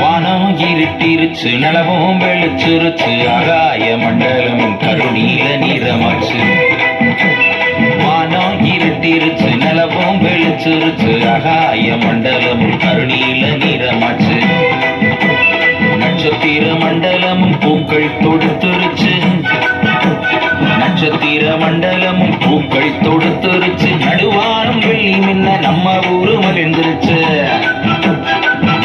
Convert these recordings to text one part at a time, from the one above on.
வானம் இருட்டிருச்சு நிலவும் வெளிச்சிருச்சு ஆகாய மண்டலம் கருணீல நிறமாச்சு நிலவும் அகாய மண்டலமும் கருணீல நிறமாச்சு. நட்சத்திர மண்டலமும் பூக்கள் தொடுத்துருச்சு. நட்சத்திர மண்டலமும் பூக்கள் தொடுத்துருச்சு. நடுவானம் வெள்ளி மின்ன நம்ம ஊரு மகிழ்ந்துருச்சு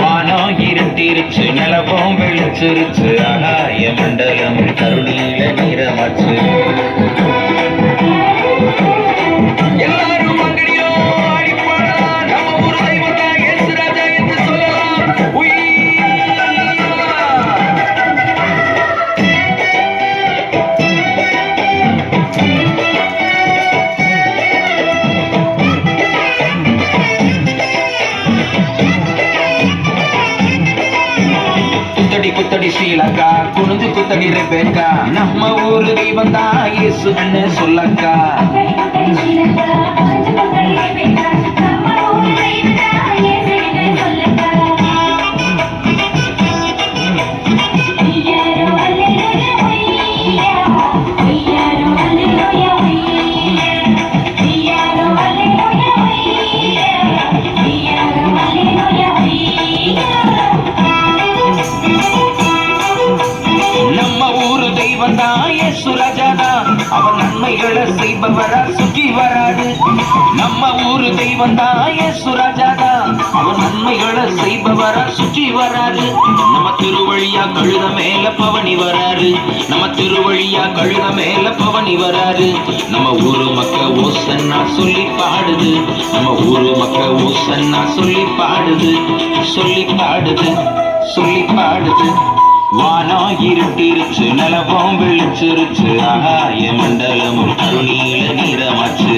வானம் இருட்டிருச்சு நிலவும் வெளிச்சிருச்சு அகாய மண்டலமும் கருணீல குத்தடி குத்தடி ஸ்ரீலங்கா குனிஞ்சு குத்தடி ரெபேக்கா. நம்ம ஊரு தெய்வம் தான் இயேசுன்னு சொல்லக்கா. ஊரு தெய்வம் தான் அவன் நன்மைகளை செய்பவரா சுற்றி வராது. நம்ம ஊரு தெய்வம் தான் இயேசு தான் அவன் நன்மைகளை செய்பவரா சுற்றி வராது. நம்ம திருவழியா கழுத மேல பவனி வராரு நம்ம திருவழியா கழுத மேல பவனி வராரு நம்ம ஊரு மக்க ஓசன்னா சொல்லி பாடுது. நம்ம ஊரு மக்க ஓசன்னா சொல்லி பாடுது. சொல்லி பாடுது. சொல்லி பாடுது. வானம் இருட்டிருச்சு நிலவும் வெளிச்சிருச்சு ஆகாய மண்டலமும் கருணீல நிறமாச்சு.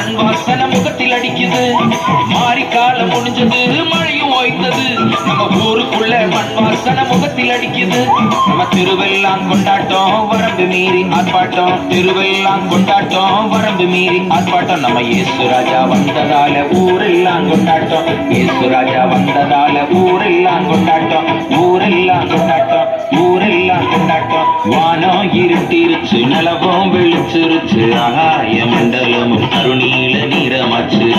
மண் வாசன முகத்தில் அடிக்குது. மாறி காலம் முடிஞ்சது மழையும் ஓய்ந்தது. நம்ம ஊருக்குள்ள மண் வாசன முகத்தில் அடிக்குது. நம்ம திருவெல்லாம் கொண்டாட்டம் வரம்பு மீறி ஆர்ப்பாட்டம். திருவெல்லாம் கொண்டாட்டம் வரம்பு மீறி ஆர்ப்பாட்டம். நம்ம இயேசு ராஜா வந்ததால ஊரெல்லாம் கொண்டாட்டம். இயேசு ராஜா வந்ததால ஊரெல்லாம் கொண்டாட்டம். ஊரெல்லாம் கொண்டாட்டம். ஊரெல்லாம் கொண்டாட்டம். வானம் இருட்டிருச்சு நலபோம் விழிச்சிருச்சு. ஆகாய மண்டலமும் கருணீல நீரமாச்சு